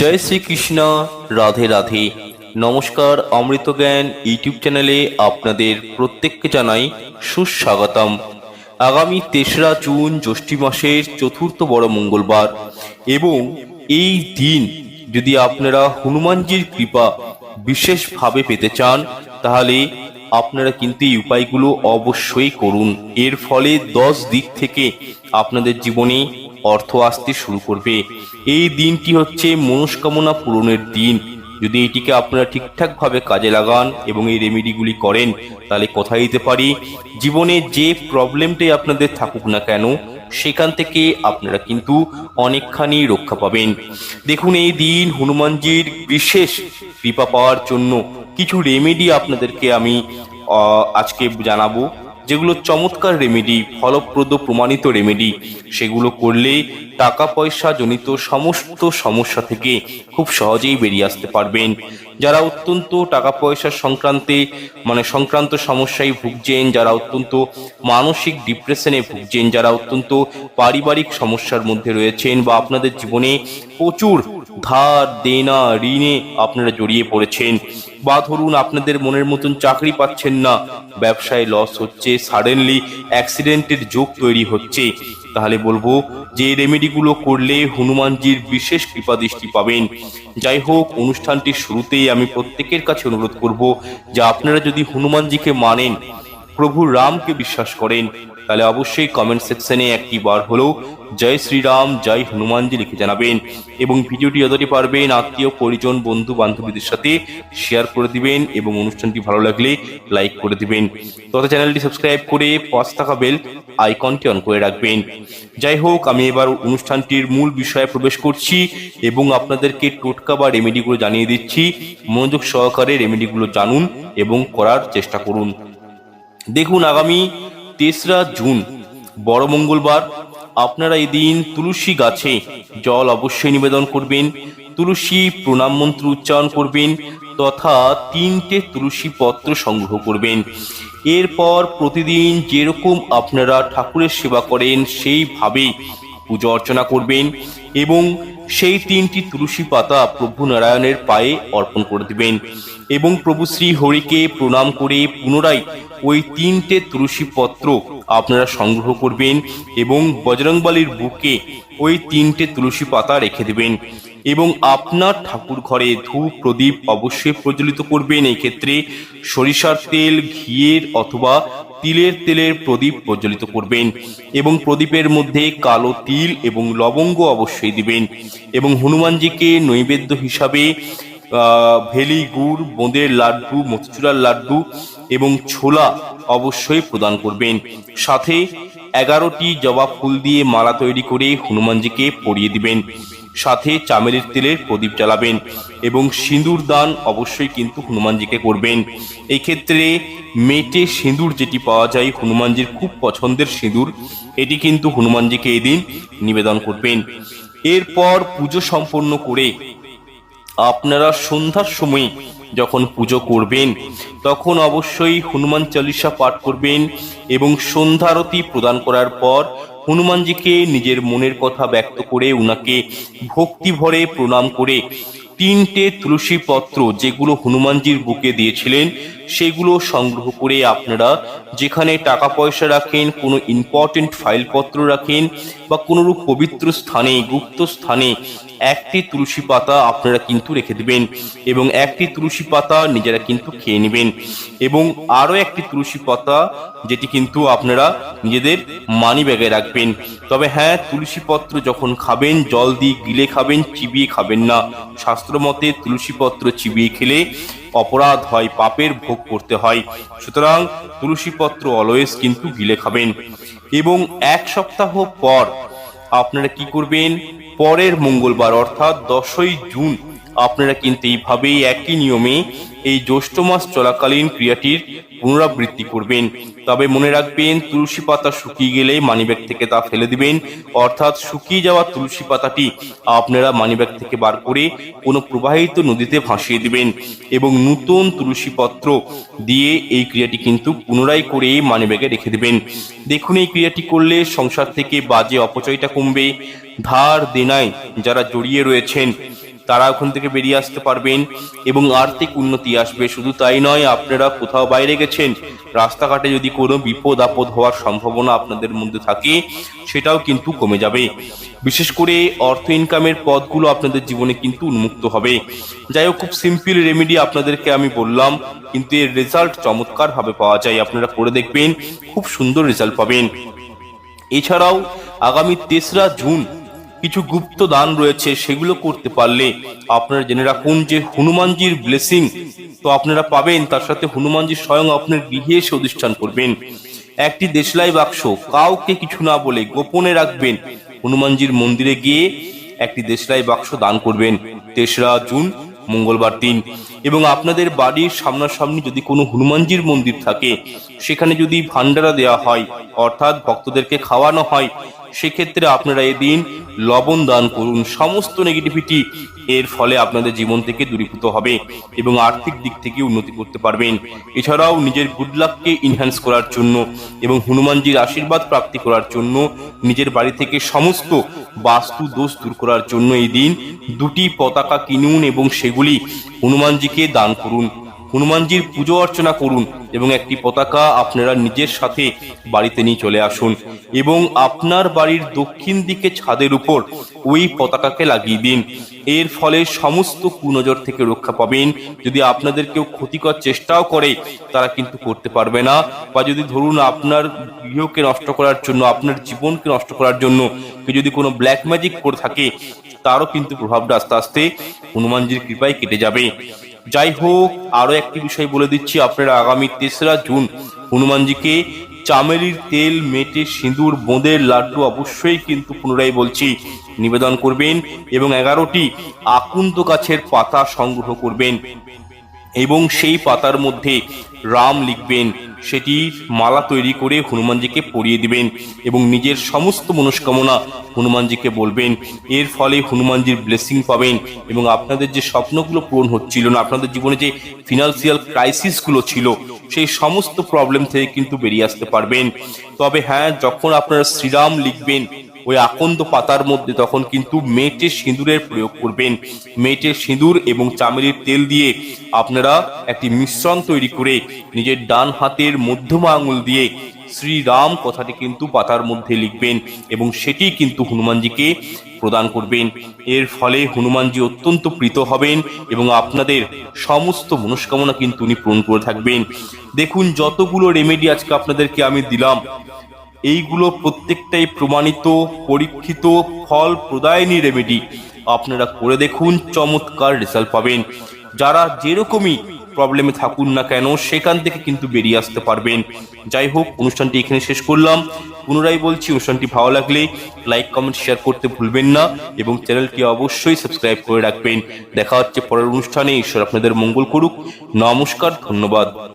জয় শ্রীকৃষ্ণ, রাধে রাধে। নমস্কার, অমৃত জ্ঞান ইউটিউব চ্যানেলে আপনাদের প্রত্যেককে জানাই সুস্বাগতম। আগামী তেসরা জুন জ্যৈষ্ঠী মাসের চতুর্থ বড় মঙ্গলবার এবং এই দিন যদি আপনারা হনুমানজির কৃপা বিশেষভাবে পেতে চান, তাহলে আপনারা কিন্তু এই উপায়গুলো অবশ্যই করুন। এর ফলে দশ দিক থেকে আপনাদের জীবনে অর্থ আসতে শুরু করবে। এই দিনটি হচ্ছে মনস্কামনা পূরণের দিন। যদি এটিকে আপনারা ঠিকঠাকভাবে কাজে লাগান এবং এই রেমেডিগুলি করেন, তাহলে কথা দিতে পারি? জীবনে যে প্রবলেমটাই আপনাদের থাকুক না কেন, সেখান থেকে আপনারা কিন্তু অনেকখানি রক্ষা পাবেন। দেখুন, এই দিন হনুমানজির বিশেষ কৃপা পাওয়ার জন্য কিছু রেমেডি আপনাদেরকে আমি আজকে জানাব। যেগুলো চমৎকার রেমেডি ফলপ্রদ প্রমাণিত রেমেডি সেগুলো করলে টাকা পয়সা জনিত সমস্ত সমস্যা থেকে খুব সহজেই বেরিয়ে আসতে পারবেন। যারা অত্যন্ত টাকা পয়সা সংক্রান্তে মানে সংক্রান্ত সমস্যায় ভুগছেন, যারা অত্যন্ত মানসিক ডিপ্রেশনে ভুগছেন, যারা অত্যন্ত পারিবারিক সমস্যার মধ্যে রয়েছেন বা আপনাদের জীবনে প্রচুর ধার দেনা ঋণে আপনারা জড়িয়ে পড়েছেন। বা ধরুন আপনাদের মনের মতন চাকরি পাচ্ছেন না, ব্যবসায় লস হচ্ছে সাডেনলি অ্যাক্সিডেন্টের যোগ তৈরি হচ্ছে। তাহলে বলব যে রেমেডিগুলো করলে হনুমানজির বিশেষ কৃপা দৃষ্টি পাবেন। যাই হোক, অনুষ্ঠানটির শুরুতেই আমি প্রত্যেকের কাছে অনুরোধ করব যে আপনারা যদি হনুমানজিকে মানেন, প্রভু রামকে বিশ্বাস করেন তাহলে অবশ্যই কমেন্ট সেকশনে একটি বার হলেও জয় শ্রীরাম, জয় হনুমানজি লিখে জানাবেন। এবং ভিডিওটি যতটি পারবেন আত্মীয়, পরিজন বন্ধু বান্ধবীদের সাথে শেয়ার করে দিবেন এবং অনুষ্ঠানটি ভালো লাগলে লাইক করে দিবেন। তথা চ্যানেলটি সাবস্ক্রাইব করে পাঁচ থাকা বেল আইকনটি অন করে রাখবেন। যাই হোক, আমি এবার অনুষ্ঠানটির মূল বিষয়ে প্রবেশ করছি এবং আপনাদেরকে টোটকা বা রেমেডিগুলো জানিয়ে দিচ্ছি। মনোযোগ সহকারে রেমেডিগুলো জানুন এবং করার চেষ্টা করুন। দেখুন, আগামী তেসরা জুন, বড় মঙ্গলবার। আপনারা এদিন তুলসী গাছে জল অবশ্যই নিবেদন করবেন, তুলসী প্রণাম মন্ত্র উচ্চারণ করবেন, তথা তিনটে তুলসী পত্র সংগ্রহ করবেন। এরপর প্রতিদিন যেরকম আপনারা ঠাকুরের সেবা করেন সেইভাবে পুজো অর্চনা করবেন এবং সেই তিনটি তুলসী পাতা প্রভু নারায়ণের পায়ে অর্পণ করে দিবেন। এবং প্রভু শ্রী হরিকে প্রণাম করে পুনরায় ওই তিনটে তুলসী পত্র আপনারা সংগ্রহ করবেন এবং বজরংবলির বুকে ওই তিনটে তুলসী পাতা রেখে দেবেন। এবং আপনার ঠাকুর ঘরে ধূপ প্রদীপ অবশ্যই প্রজ্বলিত করবেন। এই ক্ষেত্রে সরিষার তেল, ঘিয়ের অথবা তিলের তেলের প্রদীপ প্রজ্বলিত করবেন এবং প্রদীপের মধ্যে কালো তিল এবং লবঙ্গ অবশ্যই দিবেন এবং হনুমানজিকে নৈবেদ্য হিসাবে ভেলি, গুড়, বোঁদের লাড্ডু মতিচুরার লাড্ডু এবং ছোলা অবশ্যই প্রদান করবেন। সাথে এগারোটি জবা ফুল দিয়ে মালা তৈরি করে হনুমানজিকে পরিয়ে দিবেন। সাথে চামেলির তেলের প্রদীপ জ্বালাবেন এবং সিঁদুর দান অবশ্যই কিন্তু হনুমানজিকে করবেন। এই ক্ষেত্রে মেটে সিঁদুর যেটি পাওয়া যায়, হনুমানজির খুব পছন্দের সিঁদুর, এটি কিন্তু হনুমানজিকে এদিন নিবেদন করবেন। এরপর পুজো সম্পন্ন করে আপনারা সন্ধ্যার সময় যখন পুজো করবেন, তখন অবশ্যই হনুমান চালিসা পাঠ করবেন এবং সন্ধ্যারতি প্রদান করার পর হনুমানজিকে নিজের মনের কথা ব্যক্ত করে উনাকে ভক্তি ভরে প্রণাম করে তিনটে তুলসী পত্র যেগুলো হনুমানজির বুকে দিয়েছিলেন সেগুলো সংগ্রহ করে আপনারা যেখানে টাকা পয়সা রাখেন, কোনো ইম্পর্টেন্ট ফাইলপত্র রাখেন বা কোনোরূপ পবিত্র স্থানে, গুপ্ত স্থানে একটি তুলসী পাতা আপনারা কিন্তু রেখে দেবেন এবং একটি তুলসী পাতা নিজেরা কিন্তু খেয়ে নেবেন এবং আরও একটি তুলসী পাতা যেটি কিন্তু আপনারা নিজেদের মানি ব্যাগে রাখবেন। তবে হ্যাঁ তুলসী পত্র যখন খাবেন, জল দিয়ে গিলে খাবেন, চিবিয়ে খাবেন না। শাস্ত্র মতে তুলসী পত্র চিবিয়ে খেলে অপরাধ হয়, পাপের ভোগ করতে হয়। সুতরাং তুলসীপত্র অলওয়েজ কিন্তু গিলে খাবেন। এবং এক সপ্তাহ পর আপনারা কি করবেন? পরের মঙ্গলবার অর্থাৎ দশই জুন আপনারা কিন্তু এইভাবেই একই নিয়মে এই জ্যৈষ্ঠ মাস চলাকালীন ক্রিয়াটির পুনরাবৃত্তি করবেন। তবে মনে রাখবেন, তুলসী পাতা শুকিয়ে গেলে মানিব্যাগ থেকে তা ফেলে দিবেন। অর্থাৎ শুকিয়ে যাওয়া তুলসী পাতাটি আপনারা মানিব্যাগ থেকে বার করে কোনো প্রবাহিত নদীতে ভাসিয়ে দিবেন এবং নতুন তুলসী পত্র দিয়ে এই ক্রিয়াটি কিন্তু পুনরায় করে মানিব্যাগে রেখে দিবেন। দেখুন, এই ক্রিয়াটি করলে সংসার থেকে বাজে অপচয়টা কমবে। ধার দেনায় যারা জড়িয়ে রয়েছেন তারা ওখান থেকে বেরিয়ে আসতে পারবেন এবং আর্থিক উন্নতি আসবে। শুধু তাই নয়, আপনারা কোথাও বাইরে গেছেন, রাস্তাঘাটে যদি কোনো বিপদ আপদ হওয়ার সম্ভাবনা আপনাদের মধ্যে থাকে, সেটাও কিন্তু কমে যাবে। বিশেষ করে অর্থ ইনকামের পথগুলো আপনাদের জীবনে কিন্তু উন্মুক্ত হবে। যাই হোক, খুব সিম্পল রেমেডি আপনাদেরকে আমি বললাম, কিন্তু এর রেজাল্ট চমৎকার ভাবে পাওয়া যায়। আপনারা করে দেখবেন, খুব সুন্দর রেজাল্ট পাবেন। এছাড়াও আগামী তেসরা জুন কিছু গুপ্ত দান রয়েছে, সেগুলো করতে পারলে আপনারা জেনে রাখুন যে হনুমানজির ব্লেসিং তো আপনারা পাবেন, তার সাথে হনুমানজি স্বয়ং আপনার গৃহে এসে অধিষ্ঠান করবেন। একটি দেশলাই বাক্স, কাউকে কিছু না বলে গোপনে রাখবেন। হনুমানজির মন্দিরে গিয়ে একটি দেশলাই বাক্স দান করবেন, তেসরা জুন, মঙ্গলবার দিন। এবং আপনাদের বাড়ির সামনাসামনি যদি কোনো হনুমানজির মন্দির থাকে, সেখানে যদি ভান্ডারা দেওয়া হয়, অর্থাৎ ভক্তদেরকে খাওয়ানো হয় সেক্ষেত্রে আপনারা এদিন লবণ দান করুন। সমস্ত নেগেটিভিটি এর ফলে আপনাদের জীবন থেকে দূরীভূত হবে এবং আর্থিক দিক থেকে উন্নতি করতে পারবেন। এছাড়াও নিজের গুড লাককে ইনহ্যান্স করার জন্য এবং হনুমানজির আশীর্বাদ প্রাপ্তি করার জন্য নিজের বাড়ি থেকে সমস্ত বাস্তু দোষ দূর করার জন্য এই দিন দুটি পতাকা কিনুন এবং সেগুলি হনুমানজিকে দান করুন। হনুমানজির পুজো অর্চনা করুন এবং একটি পতাকা আপনারা নিজের সাথে বাড়িতে নিয়ে চলে আসুন এবং আপনার বাড়ির দক্ষিণ দিকে ছাদের উপর ওই পতাকাকে লাগিয়ে দিন। এর ফলে সমস্ত কুনজর থেকে রক্ষা পাবেন। যদি আপনাদের কেউ ক্ষতিকর চেষ্টাও করে, তারা কিন্তু করতে পারবে না। বা যদি ধরুন আপনার গৃহকে নষ্ট করার জন্য, আপনার জীবনকে নষ্ট করার জন্য কেউ যদি কোনো ব্ল্যাক ম্যাজিক করে থাকে, তারও কিন্তু প্রভাবটা আস্তে আস্তে হনুমানজির কৃপায় কেটে যাবে। যাই হোক আরও একটি বিষয় বলে দিচ্ছি আপনারা আগামী তেসরা জুন হনুমানজিকে চামেলির তেল মেটে সিঁদুর বোঁদের লাড্ডু অবশ্যই কিন্তু পুনরায় বলছি নিবেদন করবেন এবং এগারোটি আকুন্ত গাছের পাতা সংগ্রহ করবেন এবং সেই পাতার মধ্যে রাম লিখবেন। সেটি মালা তৈরি করে হনুমানজিকে পরিয়ে দিবেন এবং নিজের সমস্ত মনস্কামনা হনুমানজিকে বলবেন। এর ফলে হনুমানজির ব্লেসিং পাবেন এবং আপনাদের যে স্বপ্নগুলো পূরণ হচ্ছিল না, আপনাদের জীবনে যে ফিনান্সিয়াল ক্রাইসিসগুলো ছিল, সেই সমস্ত প্রবলেম থেকে কিন্তু বেরিয়ে আসতে পারবেন। তবে হ্যাঁ যখন আপনারা শ্রীরাম লিখবেন ওই আকন্দ পাতার মধ্যে তখন কিন্তু মেটে সিঁদুরের প্রয়োগ করবেন। মেটে সিঁদুর এবং চামেলির তেল দিয়ে আপনারা একটি মিশ্রণ তৈরি করে নিজের ডান হাতের মধ্যমা আঙুল দিয়ে শ্রীরাম কথাটি কিন্তু পাতার মধ্যে লিখবেন এবং সেটি কিন্তু হনুমানজিকে প্রদান করবেন। এর ফলে হনুমানজি অত্যন্ত প্রীত হবেন এবং আপনাদের সমস্ত মনস্কামনা কিন্তু উনি পূরণ করে থাকবেন। দেখুন, যতগুলো রেমেডি আজকে আপনাদেরকে আমি দিলাম। এইগুলো প্রত্যেকটাই প্রমাণিত, পরীক্ষিত, ফল প্রদায়নী রেমেডি আপনারা করে দেখুন, চমৎকার রেজাল্ট পাবেন। যারা যেরকমই প্রবলেমে থাকুন না কেন, সেখান থেকে কিন্তু বেরিয়ে আসতে পারবেন। যাই হোক, অনুষ্ঠানটি এখানে শেষ করলাম। পুনরায় বলছি, অনুষ্ঠানটি ভালো লাগলে লাইক কমেন্ট শেয়ার করতে ভুলবেন না এবং চ্যানেলটি অবশ্যই সাবস্ক্রাইব করে রাখবেন। দেখা হচ্ছে পরের অনুষ্ঠানে। ঈশ্বর আপনাদের মঙ্গল করুক। নমস্কার, ধন্যবাদ।